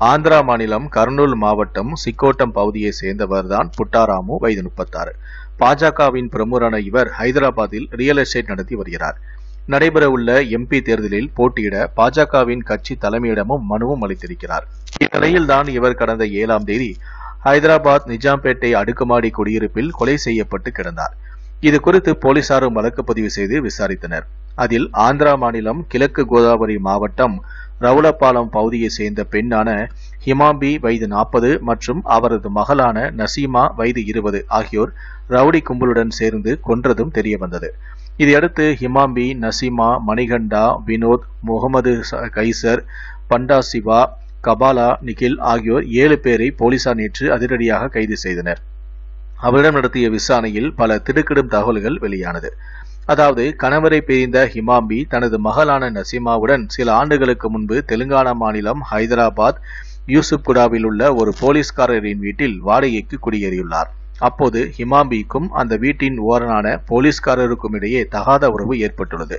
ஆந்திரா மாநிலம் கர்னூல் மாவட்டம் சிக்கோட்டம் பகுதியை சேர்ந்தவர்தான் புட்டாராமு வயது முப்பத்தாறு. பாஜகவின் பிரமுகரான இவர் ஹைதராபாத்தில் ரியல் எஸ்டேட் நடத்தி வருகிறார். நடைபெறவுள்ள எம்பி தேர்தலில் போட்டியிட பாஜகவின் கட்சி தலைமையிடமும் மனுவும் அளித்திருக்கிறார். இந்நிலையில்தான் இவர் கடந்த ஏழாம் தேதி ஹைதராபாத் நிஜாம்பேட்டை அடுக்குமாடி குடியிருப்பில் கொலை செய்யப்பட்டு கிடந்தார். இது குறித்து போலீசாரும் வழக்கு பதிவு செய்து விசாரித்தனர். அதில் ஆந்திரா மாநிலம் கிழக்கு கோதாவரி மாவட்டம் ரவுலப்பாலம் பகுதியை சேர்ந்த பெண்ணான ஹிமாம்பி வயது நாற்பது மற்றும் அவரது மகளான நசீமா வயது இருபது ஆகியோர் ரவுடி கும்பலுடன் சேர்ந்து கொன்றதும் தெரிய வந்தது இதையடுத்து ஹிமாம்பி நசீமா மணிகண்டா வினோத் முகமது கைசர் பண்டா சிவா கபாலா நிகில் ஆகியோர் ஏழு பேரை போலீசார் நேற்று அதிரடியாக கைது செய்தனர். அவரிடம் நடத்திய விசாரணையில் பல திடுக்கிடும் தகவல்கள் வெளியானது. அதாவது கணவரை பிரிந்த ஹிமாம்பி தனது மகளான நசீமாவுடன் சில ஆண்டுகளுக்கு முன்பு தெலுங்கானா மாநிலம் ஹைதராபாத் யூசுப்குடாவில் உள்ள ஒரு போலீஸ்காரரின் வீட்டில் வாடகைக்கு குடியேறியுள்ளார். அப்போது ஹிமாம்பிக்கும் அந்த வீட்டின் ஓரனான போலீஸ்காரருக்கும் இடையே தகாத உறவு ஏற்பட்டுள்ளது.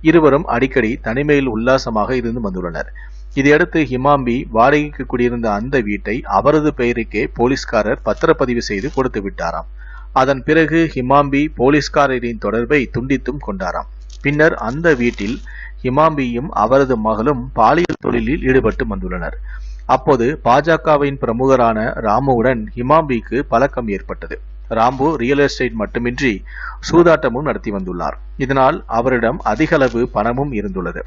இருவரும் அடிக்கடி தனிமையில் உல்லாசமாக இருந்து வந்துள்ளனர். இதையடுத்து ஹிமாம்பி வாடகைக்கு குடியிருந்த அந்த வீட்டை அவரது பெயருக்கே போலீஸ்காரர் பத்திரப்பதிவு செய்து கொடுத்து விட்டாராம். அதன் பிறகு ஹிமாம்பி போலீஸ்காரரின் தொடர்பை துண்டித்தும் கொண்டாராம். பின்னர் அந்த வீட்டில் ஹிமாம்பியும் அவரது மகளும் பாலியல் தொழிலில் ஈடுபட்டு வந்துள்ளனர். அப்போது பாஜகவின் பிரமுகரான ராமுவுடன் ஹிமாம்பிக்கு பழக்கம் ஏற்பட்டது. ராம்பு ரியல் எஸ்டேட் மட்டுமின்றி சூதாட்டமும் நடத்தி வந்துள்ளார். இதனால் அவரிடம் அதிகளவு பணமும் இருந்துள்ளது.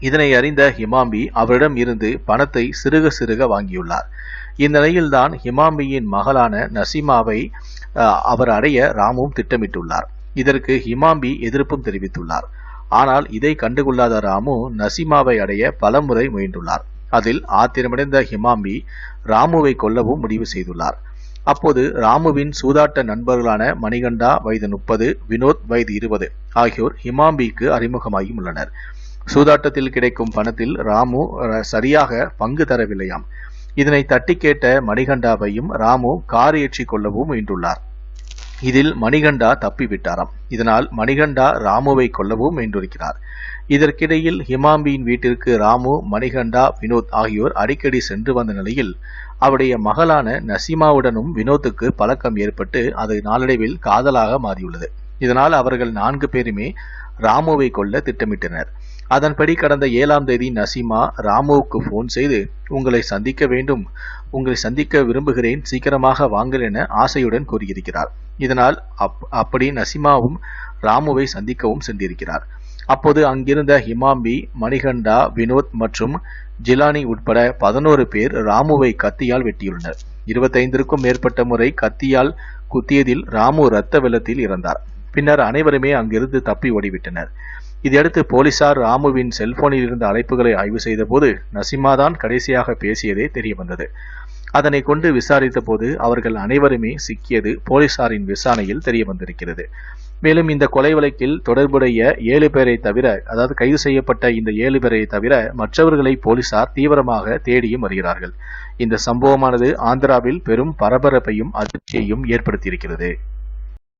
இதனை அறிந்த ஹிமாம்பி அவரிடம் இருந்து பணத்தை சிறுக சிறுக வாங்கியுள்ளார். இந்நிலையில்தான் ஹிமாம்பியின் மகளான நசீமாவை அவர் அடைய ராமுவும் திட்டமிட்டுள்ளார். இதற்கு ஹிமாம்பி எதிர்ப்பும் தெரிவித்துள்ளார். ஆனால் இதை கண்டுகொள்ளாத ராமு நசீமாவை அடைய பலமுறை முயன்றுள்ளார். அதில் ஆத்திரமடைந்த ஹிமாம்பி ராமுவை கொல்லவும் முடிவு செய்துள்ளார். அப்போது ராமுவின் சூதாட்ட நண்பர்களான மணிகண்டா வயது முப்பது வினோத் வயது இருபது ஆகியோர் ஹிமாம்பிக்கு அறிமுகமாகி உள்ளனர். சூதாட்டத்தில் கிடைக்கும் பணத்தில் ராமு சரியாக பங்கு தரவில்லையாம். இதனை தட்டி கேட்ட மணிகண்டாவையும் ராமு கார் ஏற்றி கொள்ளவும் முயன்றுள்ளார். இதில் மணிகண்டா தப்பிவிட்டாராம். இதனால் மணிகண்டா ராமுவை கொல்லவும் முயன்றிருக்கிறார். இதற்கிடையில் ஹிமாம்பியின் வீட்டிற்கு ராமு மணிகண்டா வினோத் ஆகியோர் அடிக்கடி சென்று வந்த நிலையில் அவருடைய மகளான நசீமாவுடனும் வினோத்துக்கு பழக்கம் ஏற்பட்டு அது நாளடைவில் காதலாக மாறியுள்ளது. இதனால் அவர்கள் நான்கு பேருமே ராமுவை கொல்ல திட்டமிட்டனர். அதன்படி கடந்த ஏழாம் தேதி நசீமா ராமுவுக்கு போன் செய்து உங்களை சந்திக்க வேண்டும். உங்களை சந்திக்க விரும்புகிறேன். சீக்கிரமாக வாங்கள் என ஆசையுடன் கூறியிருக்கிறார். இதனால் அப் அப்படி நசிமாவும் ராமுவை சந்திக்கவும் சென்றிருக்கிறார். அப்போது அங்கிருந்த ஹிமாம்பி மணிகண்டா வினோத் மற்றும் ஜிலானி உட்பட பதினோரு பேர் ராமுவை கத்தியால் வெட்டியுள்ளனர். இருபத்தைந்திற்கும் மேற்பட்ட முறை கத்தியால் குத்தியதில் ராமு இரத்த வெள்ளத்தில் இறந்தார். பின்னர் அனைவருமே அங்கிருந்து தப்பி ஓடிவிட்டனர். இதையடுத்து போலீசார் ராமுவின் செல்போனில் இருந்த அழைப்புகளை ஆய்வு செய்தபோது நசிமாதான் கடைசியாக பேசியதே தெரிய வந்தது அதனை கொண்டு விசாரித்த போது அவர்கள் அனைவருமே சிக்கியது போலீசாரின் விசாரணையில் தெரிய வந்திருக்கிறது மேலும் இந்த கொலை வழக்கில் தொடர்புடைய ஏழு பேரை தவிர அதாவது கைது செய்யப்பட்ட இந்த ஏழு பேரை தவிர மற்றவர்களை போலீசார் தீவிரமாக தேடியும் வருகிறார்கள். இந்த சம்பவமானது ஆந்திராவில் பெரும் பரபரப்பையும் அதிர்ச்சியையும் ஏற்படுத்தியிருக்கிறது.